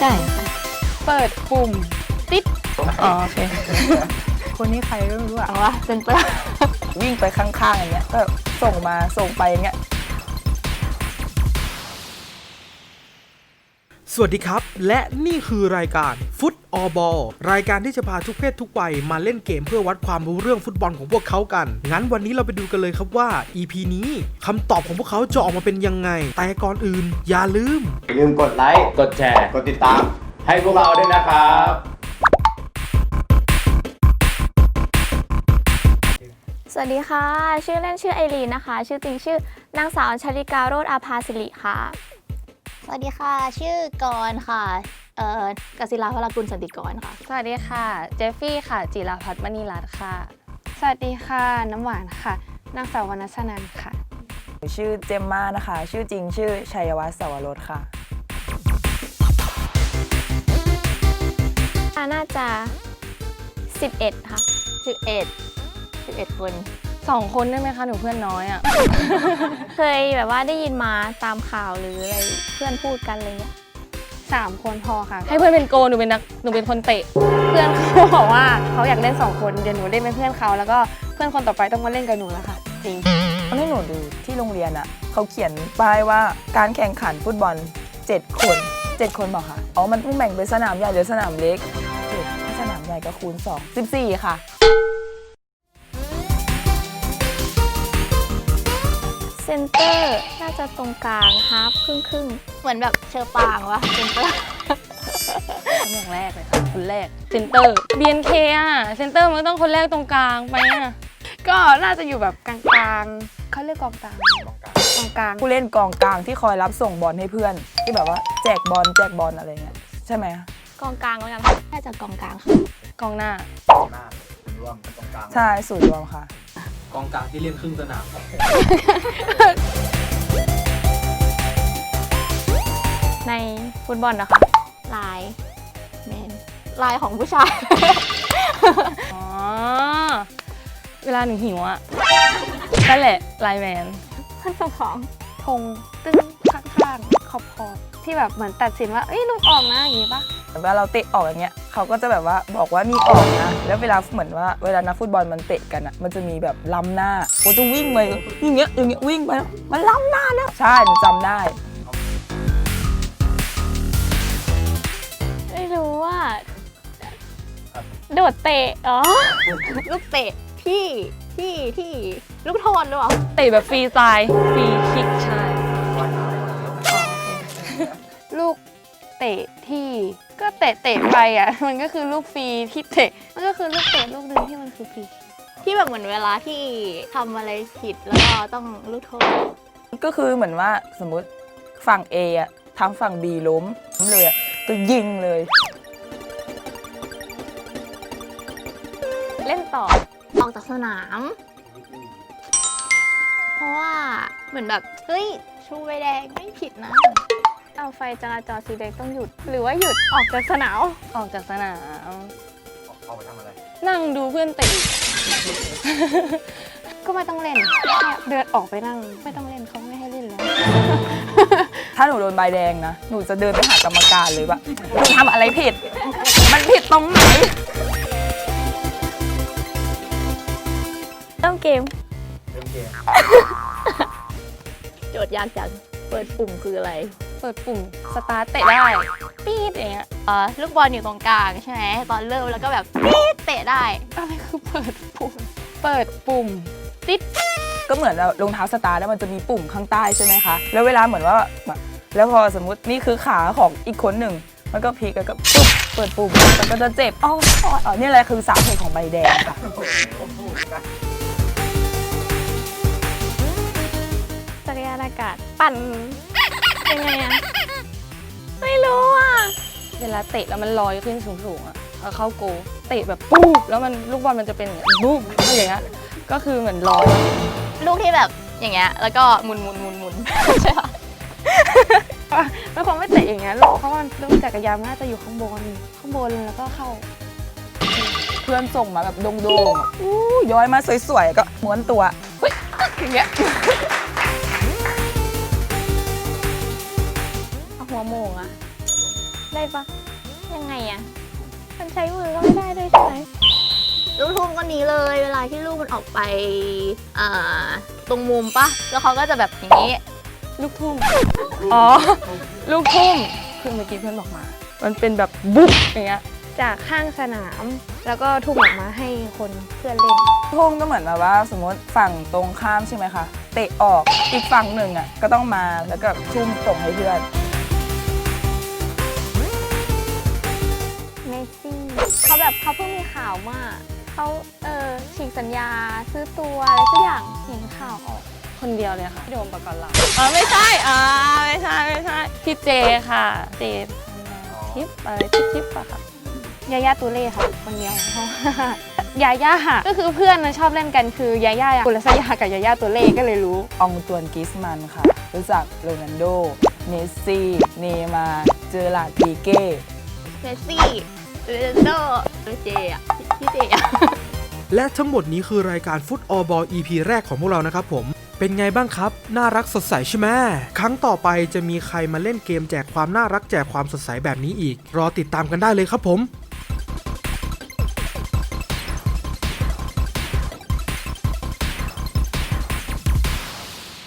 ใช่ค่ะเปิดปุ่มติดอ๋อโอเคคนนี้ใครก็ไม่รู้อะ เอาวะเซนเตอร์ วิ่งไปข้างๆอย่างเงี้ยก็ส่งมาส่งไปอย่างเงี้ย สวัสดีครับ และนี่คือรายการฟุตออบอรายการที่จะพาทุกเพศทุกวัยมาเล่นเกมเพื่อวัดความรู้เรื่องฟุตบอลของพวกเขากัน งั้นวันนี้เราไปดูกันเลยครับว่า EP นี้คำตอบของพวกเขาจะออกมาเป็นยังไง แต่ก่อนอื่น อย่าลืม อย่าลืมกดไลค์ กดแชร์ กดติดตาม ให้พวกเราด้วยนะครับ สวัสดีค่ะ ชื่อเล่นชื่อไอรีนนะคะ ชื่อจริงชื่อนางสาวชลิกาโรธอาภาสิริค่ะส วัสดีค่ะ ชื่อกรค่ะ เอ่อกศิลาพลกุลสันติกรค่ะ สวัสดีค่ะ เจฟฟี่ค่ะ จิราพัฒน์มณีรัตน์ค่ะ สวัสดีค่ะ น้ำหวานค่ะ นางสาววรรณชนันท์ค่ะ ชื่อเจมมานะคะ ชื่อจริงชื่อชัยวัฒน์สวรสค่ะ น่าจะ 11 ค่ะ 11 11 คน สองคนได้ไหมคะหนูเพื่อนน้อยอะ เคยแบบว่าได้ยินมาตามข่าวหรืออะไรเพื่อนพูดกันอะไรเงี้ยสามคนพอค่ะ ให้เพื่อนเป็นโกหนูเป็นนักหนูเป็นคนเตะ เพื่อนเขาบอกว่าเขาอยากเล่นสองคนเดี๋ยวหนูเล่นเป็นเพื่อนเขาแล้วก็เพื่อนคนต่อไปต้องมาเล่นกับหนูแล้วค่ะจริงตอนที่หนูดูที่โรงเรียนอะเขาเขียนป้ายว่าการแข่งขันฟุตบอล 7 คน 7 คนบอกค่ะอ๋อมันต้องแบ่งเป็นสนามใหญ่หรือสนามเล็กเจ็ดถ้าสนามใหญ่ก็คูณ2 14 ค่ะ ซนเตอร์น่าจะตรงกลางฮาฟครึ่งครึ่งๆเหมือนแบบเชอปางวะเซนเตอร์คนอย่างแรกเลยค่ะคนแรกเซนเตอร์ BNK อะเซนเตอร์มันก็ต้องคนแรกตรงกลางไปอะก็น่าจะอยู่แบบกลางๆเขาเรียกกองกลางกองกลางผู้เล่นกองกลางที่คอยรับส่งบอลให้เพื่อน ที่แบบว่าแจกบอลแจกบอลอะไรเงี้ยใช่ไหมกองกลางแล้วกันค่ะน่าจะกองกลางค่ะกองหน้า หน้าเป็นร่วมเป็นตรงกลาง ใช่สูตรรวมค่ะ กองกลางที่เล่นครึ่งสนามในฟุตบอลนะคะลายแมนลายของผู้ชาย อ๋อ เวลาหนูหิวอะนั่นแหละไลน์แมนมันเป็นของธงตึ้งข้างๆขอบขอบๆที่แบบเหมือนตัดสินว่า เอ้ยลูกออกนะอย่างงี้ปะ เวลาเราเตะออกอย่างเงี้ยเขาก็จะแบบว่าบอกว่ามีออกนะ แล้วเวลาเหมือนว่าเวลานักฟุตบอลมันเตะกันอะ มันจะมีแบบล้ำหน้าโอ้จะวิ่งไปอย่างเงี้ยอย่างเงี้ยวิ่งไปแล้วมันล้ำหน้าแล้วใช่หนูจำได้ ไม่รู้ว่า โดดเตะอ๋อลูกเตะที่ที่ที่ลูกโทษหรือเปล่าเตะแบบฟรีสไตล์ฟรีคิกใช่ลูก เตะที่ก็เตะเตะไปอะ มันก็คือลูกฟรีที่เตะ มันก็คือลูกเตะลูกหนึงที่มันคือฟรีที่แบบเหมือนเวลาที่ทำอะไรผิดแล้วก็ต้องลูกโทษก็คือเหมือนว่าสมมุติฝั่ง A อะทางฝั่ง B ล้มล้มเลยอะก็ยิงเลย เล่นต่อออกจากสนาม เพราะว่าเหมือนแบบ เฮ้ย ชูใบแดงไม่ผิดนะ เอาไฟจราจรสีแดงต้องหยุด หรือว่าหยุดออกจากสนามออกจากสนามเข้าไปทำอะไร นั่งดูเพื่อนเตะ ก็ไม่ต้องเล่นแค่เดินออกไปนั่ง ไม่ต้องเล่นเขาไม่ให้เล่นแล้ว ถ้าหนูโดนใบแดงนะ หนูจะเดินไปหากรรมการเลยว่าหนูทำอะไรผิด มันผิดตรงไหน เริ่มเกม เริ่มเกม โจทย์ยากจัง เปิดปุ่มคืออะไร เปิดปุ่มสตาร์ทเตะได้ปี๊ดอย่างเงี้ยเอ่อลูกบอลอยู่ตรงกลางใช่ไหมตอนเริ่มแล้วก็แบบปี๊ดเตะได้อะไรคือเปิดปุ่ม เปิดปุ่มติดก็เหมือนเรารองเท้าสตาร์ทแล้วมันจะมีปุ่มข้างใต้ใช่ไหมคะ แล้วเวลาเหมือนว่าแบบแล้วพอสมมตินี่คือขาของอีกคนหนึ่งมันก็พลิกแล้วก็ปุ๊บเปิดปุ่มมันก็จะเจ็บอ๋ออ๋ออ๋อนี่แหละคือสาเหตุของใบแดงค่ะจักรยานอากาศปั่น ยังไงอะไม่รู้อะ เวลาเตะแล้วมันลอยขึ้นสูงๆอะแล้วเข้าโกลเตะแบบปุ๊บแล้วมันลูกบอลมันจะเป็นอย่างเงี้ยปุ๊บอะไรอย่างเงี้ยก็คือเหมือนลอยลูกที่แบบอย่างเงี้ยแล้วก็หมุนหมุนหมุนหมุนใช่ปะไม่คงไม่เตะอย่างเงี้ยลูกเพราะว่าลูกจักรยานมันน่าจะอยู่ข้างบนข้างบนแล้วก็เข้า เพื่อนส่งมาแบบโด่งๆอะอู้ย้อยมาสวยๆก็ม้วนตัวเฮ้ยอย่างเงี้ย วโมงอะได้ปะยังไงอะมันใช้มือก็ไม่ได้ด้วยใช่ไหมลูกทุ่งก็นี้เลย เวลาที่ลูกมันออกไปอ่าตรงมุมปะแล้วเขาก็จะแบบอย่างนี้ ลูกทุ่ง อ๋อ ลูกทุ่งคือเมื่อกี้เพื่อนบอกมา มันเป็นแบบบุ๊บอย่างเงี้ย จากข้างสนามแล้วก็ทุ่มออกมาให้คนเพื่อนเล่น ทุ่งก็เหมือนแบบว่า สมมติฝั่งตรงข้ามใช่ไหมคะ เตะออกอีกฝั่งหนึ่งอะก็ต้องมาแล้วก็ทุ่มส่งให้เพื่อน เขาแบบเขาเพิ่งมีข่าวมาเขาเออฉีกสัญญาซื้อตัวอะไรสักอย่างเห็นข่าวออกคนเดียวเลยค่ะพี่โดมปกรณ์ลาอ๋อไม่ใช่อ่าไม่ใช่ไม่ใช่พี่เจค่ะ เจทิปอะไรทิปทิปอะค่ะยาย่าตูเล่ค่ะคนเดียวเพราะว่ายาย่าก็คือเพื่อนนะชอบเล่นกันคือยาย่ากุลสยากับยาย่าตูเล่ก็เลยรู้อองตวนกริสมันค่ะ รู้จักโรนัลโด เมสซี่ เนย์มาร์เจอร์ลาร์ดปีเก้ เมสซี่เรนโดเจอะพี่เจอะและทั้งหมดนี้คือรายการฟุตออบอล EP แรกของพวกเรานะครับผมเป็นไงบ้างครับ น่ารักสดใสใช่ไหมครั้งต่อไปจะมีใครมาเล่นเกมแจกความน่ารักแจกความสดใสแบบนี้อีก รอติดตามกันได้เลยครับผม